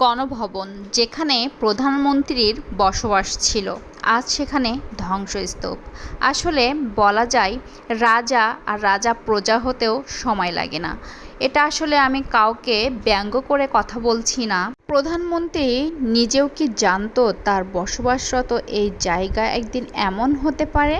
গণভবন, যেখানে প্রধানমন্ত্রীর বসবাস ছিল। আজ সেখানে ধ্বংসস্তূপ। আসলে বলা যায়, রাজা আর রাজা প্রজা হতেও সময় লাগে না। এটা আসলে আমি কাউকে ব্যঙ্গ করে কথা বলছি না। প্রধানমন্ত্রী নিজেও কি জানতো তার বসবাসরত এই জায়গা একদিন এমন হতে পারে?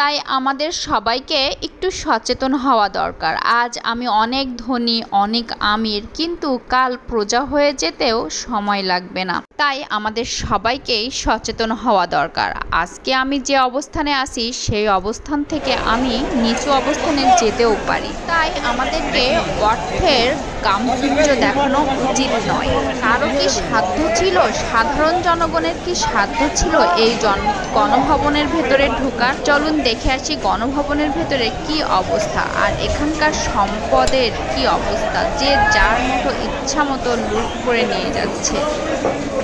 তাই আমাদের সবাইকে একটু সচেতন হওয়া দরকার। আজ আমি অনেক ধনী, অনেক আমির, কিন্তু কাল প্রজা হয়ে যেতেও সময় লাগবে না। তাই আমাদের সবাইকেই সচেতন হওয়া দরকার। আজকে আমি যে অবস্থানে আছি, সেই অবস্থান থেকে আমি নিচু অবস্থানে যেতেও পারি। তাই আমাদেরকে অর্থের গাম্ভীর্য দেখানো উচিত নয়। কারও কি সাধ্য ছিল? সাধারণ জনগণের কি সাধ্য ছিল এই জন গণভবনের ভেতরে ঢোকার? চলুন দেখে আসি গণভবনের ভেতরে কি অবস্থা আর এখানকার সম্পদের কি অবস্থা, যে যার মতো ইচ্ছা মতো লুট করে নিয়ে যাচ্ছে।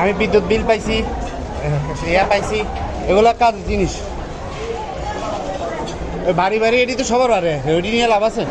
আমি বিদ্যুৎ বিল পাইছি ইয়া পাইছি, এগুলো কাজ জিনিস। বাড়ি বাড়ি এটি তো সবার বারে ওইটি নিয়ে লাভ আছে।